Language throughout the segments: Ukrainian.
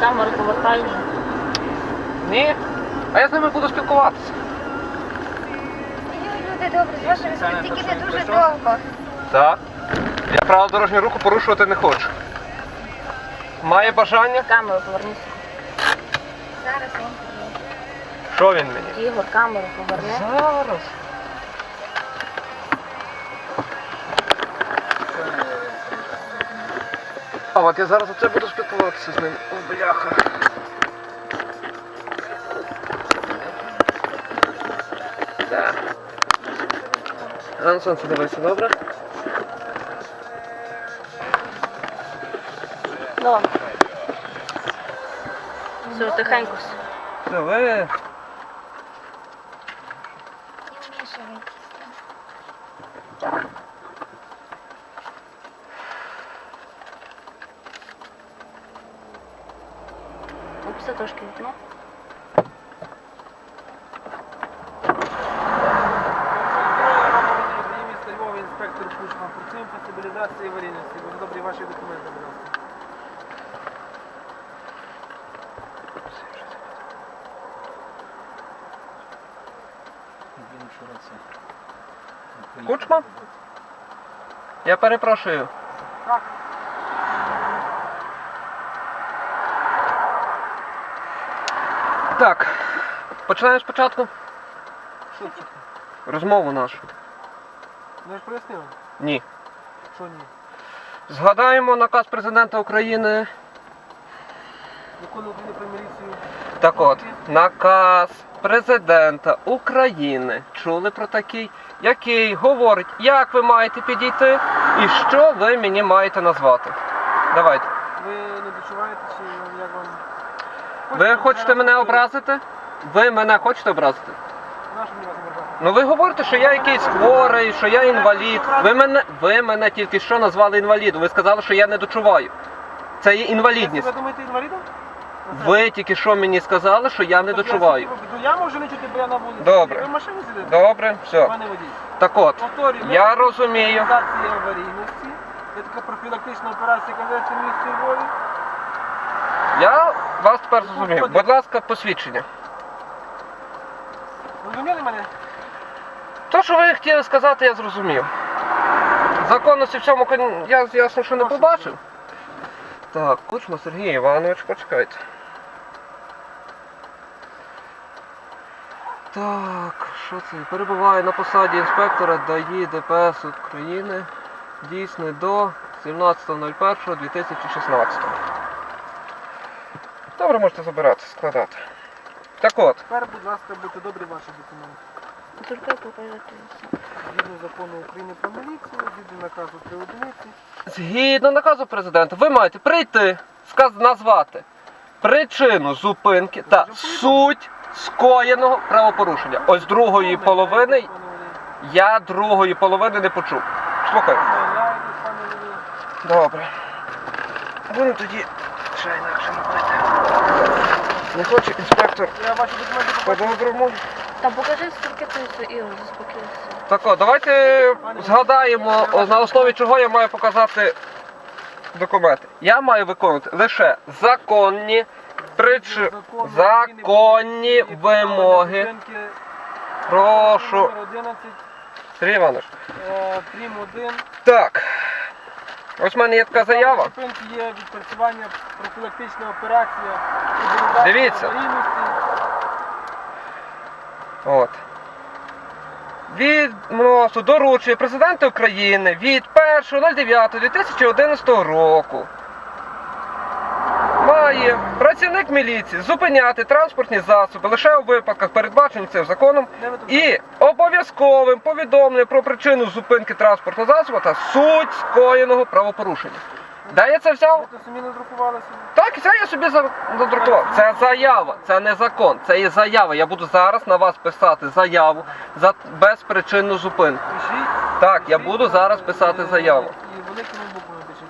Камеру повертаю. Ні. А я з ними буду спілкуватися. Люди добрі, з вашими співтільки не дуже довго. Так. Я правила дорожнього руху порушувати не хочу. Має бажання? Камеру повернися. Зараз покажу. Що він мені? Ігор, камеру поверни. Зараз. А от я зараз оце буду спілкуватися з ним. О, бляха. Да. А сонце дивися, добре? Давай. Все, тихенько. все. Давай. Опусти трошки вікно. Інспектор Кучма. Працюємо по стабілізації аварійності. Будь добрі ваші документи, будь ласка. Кучма? Я перепрошую. Так. Так. Починаємо спочатку Що це? розмову нашу. Я ж пояснив. Ні. Що ні? Згадаємо наказ президента України. Закон України про міліцію. Так от, наказ президента України. Чули про такий, який говорить, як ви маєте підійти і що ви мені маєте назвати. Давайте. Ви не дочуваєте чи як вам? Ви хочете мене образити? Ви мене хочете образити? Ну ви говорите, що я якийсь хворий, що я інвалід. Ви мене, ви мене тільки що назвали інвалідом. Ви сказали, що я не дочуваю. Це є інвалідність. себе думаєте інвалідом? Ви тільки що мені сказали, що я не Так дочуваю. Я можу не чути, бо я на вулиці. Добре. Ви в машині сидите? Добре, все. Пане водій. Так от, Повторюю, я розумію. аварійності. Це така профілактична операція, яка ведеться в місті Львові. Я вас тепер зрозумів. Будь ласка, посвідчення. Розуміли мене? То, що ви хотіли сказати, я зрозумів. Законності в цьому кон- я ясно, що не побачив. Так, Кучма Сергій Іванович, почекайте. Так, що це? Перебуває на посаді інспектора ДАІ ДПС України. Дійсний до 17.01.2016. Добре, можете забирати, складати. Так от. Тепер, будь ласка, будьте добрі ваші документи. Тільки показати. Згідно закону України про міліцію, згідно наказу три одиниці. Згідно наказу президента, ви маєте прийти, сказ назвати причину зупинки та суть скоєного правопорушення. Ось другої половини я другої половини не почув. Слухай. Добре. Будемо тоді. Не хоче інспектор Я ваші документи по-доброму. Та покажи, скільки ти Ігор, заспокійся. Так от, давайте згадаємо, о, на основі чого я маю показати документи. Я маю виконувати лише законні прич... Законні вимоги. Прошу. Номер 11, Сергій Іванович. е, прим 1. Так. Ось в мене є така заява. Зупинки є відпрацювання профілактична операція. Дивіться. От. Від МОСу доручує президенту України від 1.09.2011 року. Має працівник міліції зупиняти транспортні засоби лише у випадках, передбачених цим законом, і обов'язковим повідомленням про причину зупинки транспортного засобу та суть скоєного правопорушення. Де я це взяв? Ви самі не. Так, це я собі за- задрукував. Це заява, це не закон, це є заява. Я буду зараз на вас писати заяву за безпричинну зупинку. Пишіть. Так, я буду зараз писати заяву. І великими буквами пишіть.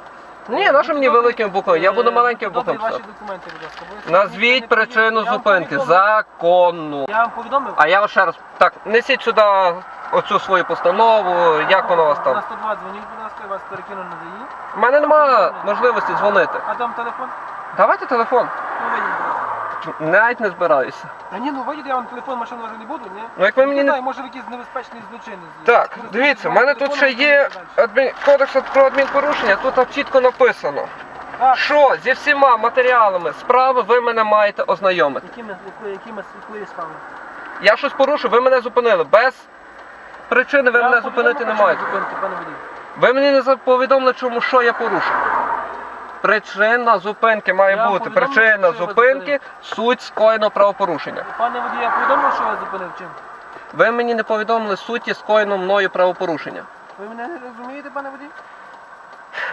Ні, на що мені великими буквами? Я буду Е, маленькими буквами. буквами ваші писати. документи, будь ласка. ви Назвіть причину Я вам зупинки. повідомив. Законну. Я вам повідомив? А я вас ще раз. Так, несіть сюди оцю свою постанову, як воно у вас На там. 102 дзвоніть, будь ласка, я вас перекину на ДАІ. У мене немає можливості дзвонити. А там телефон? Давайте телефон. Ну, вийдіть. Навіть не збираюся. Та ні, ну вийдіть, я вам телефон машину вважати не буду, ні? Ну як ви мені не знаю, може ви якийсь небезпечний злочинець. Так, Користуйтесь дивіться, в моїм мене тут ще телефоном, є і далі. адмін... кодекс про адмінпорушення, тут так чітко написано, Так. що зі всіма матеріалами справи ви мене маєте ознайомити. Якими, якої, якими, якої справи? Я щось порушив, ви мене зупинили. Без причини ви Я мене вам зупинити не маєте. зупинити, пане водій. Ви мені не за- повідомили, чому що я порушив. Причина зупинки має Я бути. повідомив, Причина що ви зупинки суть скоєного правопорушення. Пане водій, я повідомив, що я зупинив чим? Ви мені не повідомили суті скоєного мною правопорушення. Ви мене не розумієте, пане водій?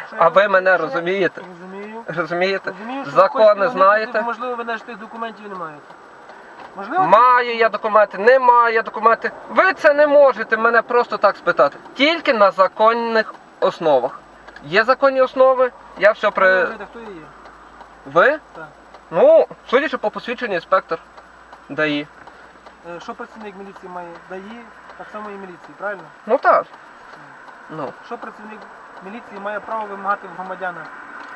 Що А ви мене що я- розумієте? Розумію. Розумієте? Розумію, що ви Закони мене, знаєте. Можливо, ви навіть тих документів не маєте. Можливо, Маю я документи, не маю я документи. Ви це не можете мене просто так спитати. Тільки на законних основах. Є законні основи, я все при. хто. Ви? Так. Ну, судячи по посвідченню інспектор ДАІ. Е, Що працівник міліції має? Дає так само і міліції, правильно? Ну так. Ну. Що працівник міліції має право вимагати в громадяна?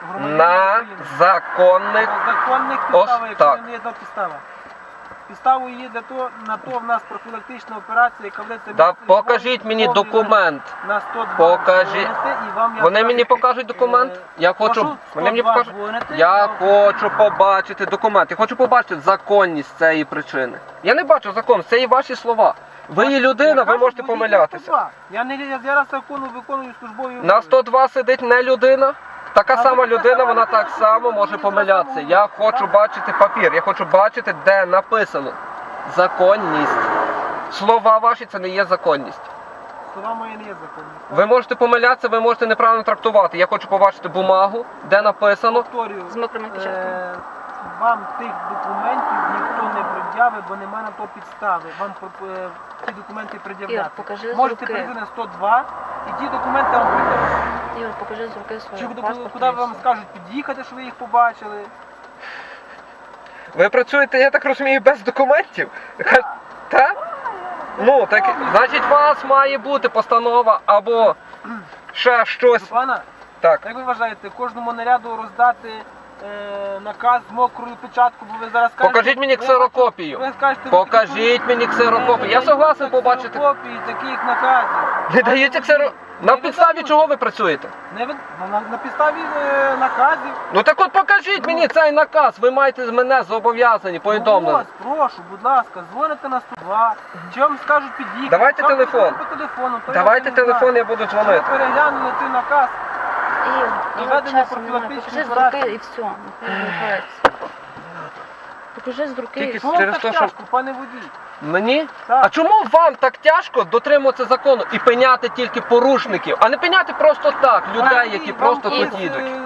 В громадянина На законних. На законних підставах, якщо не є та підстава. Підставою є для того, на то в нас профілактична операція, яка ведеться місцем покажіть мені документ. На 102 Покажіть. дзвоните, і вам я Вони скажу, мені покажуть документ. е, Я хочу. прошу, Вони мені 102 покажуть. дзвоните, Я вам- хочу побачити документ. Я хочу побачити законність цієї причини. Я не бачу закон, це і ваші слова. Ви є людина, Я ви кажу, можете помилятися. 102. Я не я зараз закону виконую службові На 102 сидить не людина. Така сама людина, вона так само може помилятися. Я хочу бачити папір, я хочу бачити, де написано законність. Слова ваші це не є законність. Слова мої не є законність. Ви можете помилятися, ви можете неправильно трактувати. Я хочу побачити бумагу, де написано. Повторюю, З мокрими печатками. Вам тих документів ніхто не пред'явить, бо нема на то підстави. Вам про- е, ті документи Ігор, пред'являти. покажи з Можете руки. прийти на 102 і ті документи вам пред'являть. Ігор, покажи з руки свою Чи куди, паспорт. куди і вам все. скажуть під'їхати, що ви їх побачили. Ви працюєте, я так розумію, без документів? Ха- Так? Ну, так, значить, у вас має бути постанова або ще щось. Пана, Так. як ви вважаєте, кожному наряду роздати е, наказ з мокрою печаткою, бо ви зараз скажете... Покажіть мені ви- ксерокопію. Ви скажете, Покажіть мені ксерокопію. Я согласен побачити. Копії таких наказів. Не даєте ксеро... На підставі чого ви працюєте? Не ви- на, на, на підставі е, наказів. Ну так от покажіть мені цей наказ. Ви маєте з мене зобов'язані повідомлення. Ну, ось, прошу, будь ласка, дзвоните на 102. Чи вам скажуть під'їхати? Давайте Вам телефон. По телефону, то Давайте не телефон, знаю. я буду Ви дзвонити. переглянули той наказ. Наведення часу немає. профілактичних Покажи з операцій. руки і все. Нехай відбувається. Покажи з руки Тільки і Чому. Через те, що- тяжко, пане водій? Мені? Так. А чому вам так тяжко дотримуватися закону і пеняти тільки порушників, а не пеняти просто так людей, Пане які просто тут їдуть? е,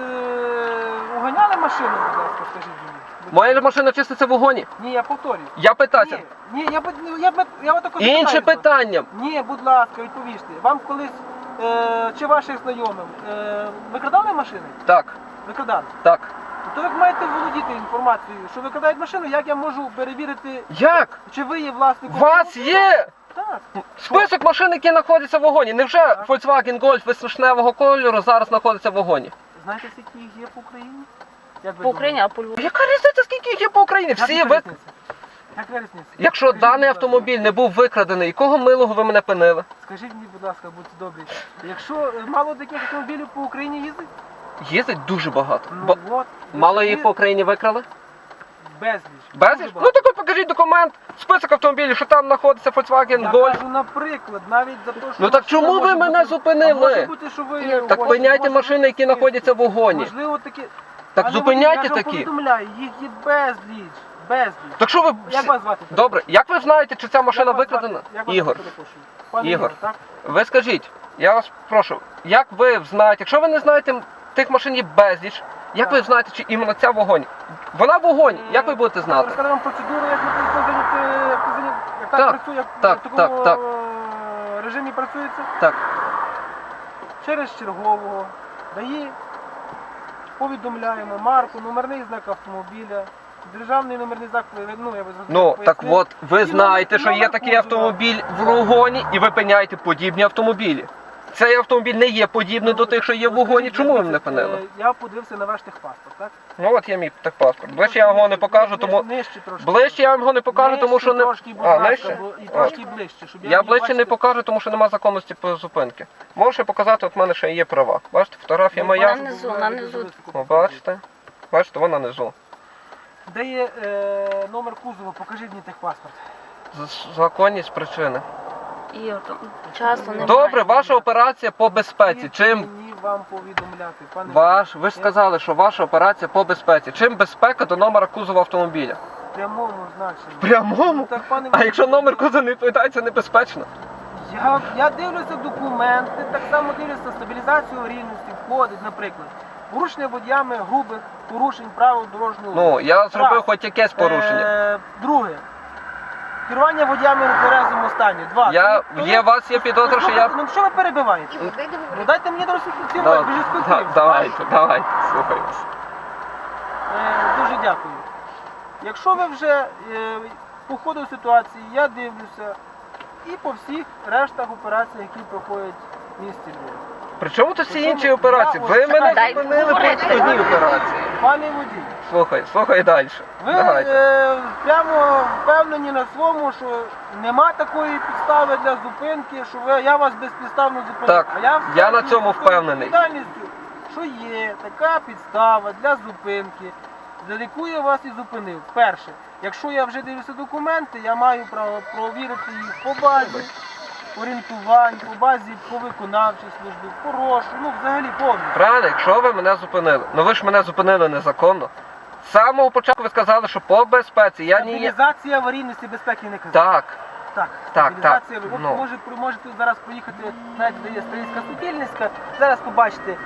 Уганяли машину, будь ласка, скажіть мені. Моя машина чиститься в вогоні. Ні, я повторюю. Я питаюся. Ні, ні, я б я б я б також Інше питання. Ні, будь ласка, відповісти. Вам колись е, чи ваших знайомих е, викрадали машини? Так, Викрадали. так. То ви маєте володіти інформацією, що викрадають машину, як я можу перевірити, Як? чи ви є власником. У вас є Так. список машин, які знаходяться в вогоні. Невже Volkswagen Golf висушневого кольору зараз знаходиться в вогоні? Знаєте, скільки їх є по Україні? Як ви По Україні, а по Львову. Яка різниця, скільки їх є по Україні? думаєте? Всі Яка ви. різниця? Якщо Скажіть, даний будь ласка, автомобіль не був викрадений, якого милого ви мене пинили? Скажіть мені, будь ласка, будьте добрі. Якщо е, мало таких автомобілів по Україні їздить, Їздить дуже багато. ну Бо от. мало її по Україні викрали? безліч. Безліч? Ну так от покажіть документ, список автомобілів, що там знаходиться Volkswagen Я Golf. кажу, наприклад, навіть за те, що Ну так машина чому ви може мене бути- зупинили? А може бути, що ви Так пиняйте машини, які знаходяться в вогоні. Можливо, такі. Так зупиняйте Водій, я ж вам такі. повідомляю, їх є безліч. Безліч. Так що ви. Як вас звати? Добре, як ви знаєте, чи ця машина Як вас звати? викрадена? Як вас Ігор, звати, перепрошую? Пане Ігор. Ігор, так? ви скажіть, я вас прошу, як ви знаєте, якщо ви не знаєте, тих машин є безліч, як ви знаєте, чи іменно ця в вогоні? Вона в вогоні, як ви будете знати? Розкажу вам процедуру, як ви зайняти, як ви як так, Так, працює, як так, в такому так, так. е, режимі працюється. Так. Через чергового дає, повідомляємо марку, номерний знак автомобіля, державний номерний знак, ну, я би зрозумів, Ну так пояснив. от, ви І знаєте, номер- що є номер такий кузова. автомобіль в вогоні, і ви пиняєте подібні автомобілі. цей автомобіль не є подібний до тих, що є в вогоні. Чому ви мене Е, пинили? Я подивився на ваш техпаспорт, так? Ну от я мій техпаспорт. Ближче я його не покажу, тому. Нижче трошки. Ближче я вам його не покажу, тому що не. Трошки, будь А, ласка, нижче? бо- І трошки ближче, щоб Я ближче не покажу, тому що нема законності по зупинки. Можеш показати, от в мене ще є права. Бачите, фотографія Ну, моя. нанизу. дуже високо О, бачите? Бачите, вона внизу. Де є е, номер кузова? Покажіть мені техпаспорт. З- Законність причини. І от, часу немає. Добре, ваша операція по безпеці. Скільки Чим мені вам повідомляти, пане ваш, ви ж сказали, що ваша операція по безпеці. Чим безпека до номера кузова автомобіля? В прямому значенні. Прямому? Ну, так, пане А якщо номер кузова не відповідає, це небезпечно. Я, я дивлюся документи, так само дивлюся стабілізацію рівності, входить, наприклад. Порушення водіями грубих порушень правил дорожнього руху. Ну, я зробив Раз. хоч якесь порушення. Е, друге. Керування водіями у тверезому стані. Два. Я, То є, у вас є підозра, що я. Ну що ви перебиваєте? Ну дайте мені доросити ці Да, ви ж да, спілкуємося. Давайте, давайте, слухай вас. Е, дуже дякую. Якщо ви вже е, по ходу ситуації, я дивлюся і по всіх рештах операцій, які проходять в місті Львів. При чому тут всі інші операції? Ви мене Дай зупинили говорити. по одній операції. Пане водій, Слухай, слухай далі. ви Давайте. е, прямо впевнені на своєму, що нема такої підстави для зупинки, що ви, я вас безпідставно зупинив. Так, а я впевнений на цьому впевнений. відповідальністю, Що є така підстава для зупинки, за яку я вас і зупинив. Перше, якщо я вже дивлюся документи, я маю право провірити їх по базі орієнтувань, по базі по виконавчій службі, по рошу, ну взагалі повністю. Правильно, якщо ви мене зупинили. Ну ви ж мене зупинили незаконно. З самого початку ви сказали, що по безпеці я ні. Стабілізація аварійності безпеки не казав. Так. Так, Так, так, Ви ну. може, можете зараз проїхати, навіть де є Стрийська Сутільницька, зараз побачите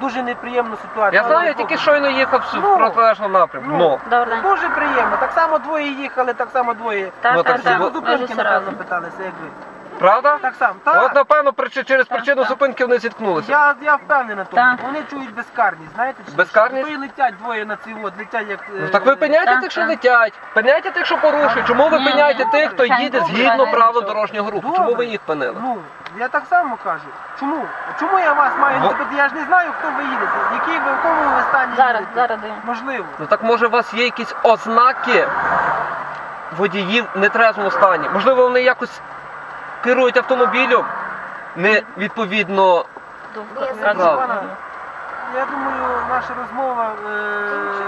дуже неприємну ситуацію. Я знаю, я тільки щойно їхав в Ну. протилежному напрямку. Ну. Ну. Добре. Дуже приємно. Так само двоє їхали, так само двоє. Так, Ну, так, так так. зупинки, напевно, разом. питалися, як ви. Правда? Так само. Так. От напевно причи- через причину так. зупинки вони зіткнулися. Я, я впевнений на тому. Так. Вони чують безкарність, знаєте? чи ні? Безкарність? То і летять двоє на цей от, летять як... Ну е, так ви пиняйте Так, тих, що так. летять, пиняйте тих, що порушують. Чому ви Ні, пиняєте ні. тих, хто їде добре, згідно хай правил дорожнього руху? Чому ви їх пинили? Ну, я так само кажу. Чому? Чому я вас маю Бо- запитати? Я ж не знаю, хто ви їдете. Який ви, в якому ви стані Зараз, їдете. зараз дивимося. Можливо. Ну так може у вас є якісь ознаки водіїв в нетрезвому стані? Можливо, вони якось керують автомобілем не відповідно. Я. Правда. Я думаю, наша розмова. Е...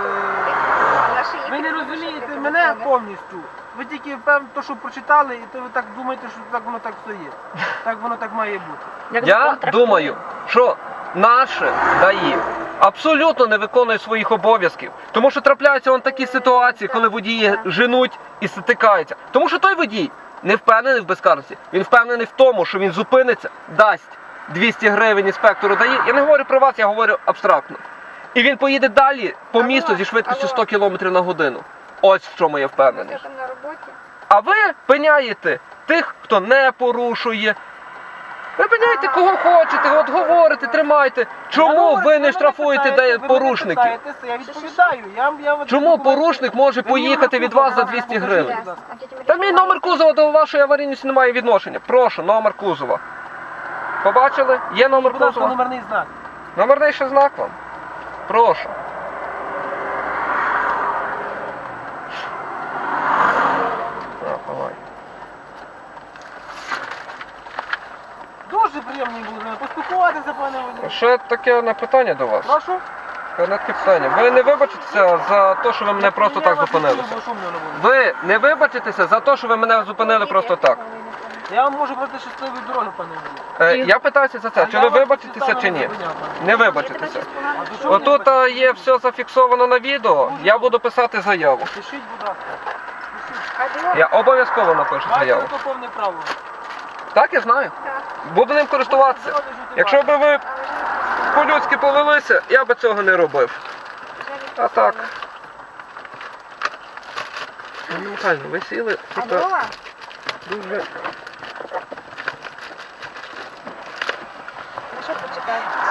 Ви не розумієте мене повністю. Ви тільки певно, то, що прочитали, і то ви так думаєте, що так воно так все є. Так воно так має бути. Я думаю, що наше ДАІ абсолютно не виконує своїх обов'язків. Тому що трапляються вон такі ситуації, коли водії женуть і стикаються. Тому що той водій не впевнений в безкарності. Він впевнений в тому, що він зупиниться, дасть 200 гривень інспектору дає. Я не говорю про вас, я говорю абстрактно. І він поїде далі по місту зі швидкістю алло. 100 км на годину. Ось в чому я впевнений. А ви пиняєте тих, хто не порушує. Ви кого хочете, от говорите, тримайте. Чому ви не штрафуєте питаєте, де порушників? Я відповідаю. Я, вам- я вам Чому порушник може поїхати від вас за 200 гривень? Та мій номер кузова до вашої аварійності не має відношення. Прошу, номер кузова. Побачили? Є номер Будь ласка, кузова? номерний знак. Номерний ще знак вам. Прошу. А, давай. Дуже приємно було з вами поспілкуватися, пане водій. Ще таке одне питання до вас. Прошу. Одне таке питання. Ви не вибачитеся за те, що ви мене просто Я так вас шумно не було. Ви не вибачитеся за те, що ви мене зупинили просто так. Я вам можу просто щасливої дороги, пане водій. Е, я питаюся за це, чи ви вибачитеся чи ні? Не вибачитеся. А до чого Отут є все зафіксовано на відео, я буду писати заяву. Пишіть, будь ласка. Я обов'язково напишу Маєте заяву. на то повне право. Так, я знаю бо ним користуватися. Якщо б ви по-людськи повелися, я би цього не робив. А так. Ну, Моментально ви сіли. Тут дуже. Ну, що почекаємо?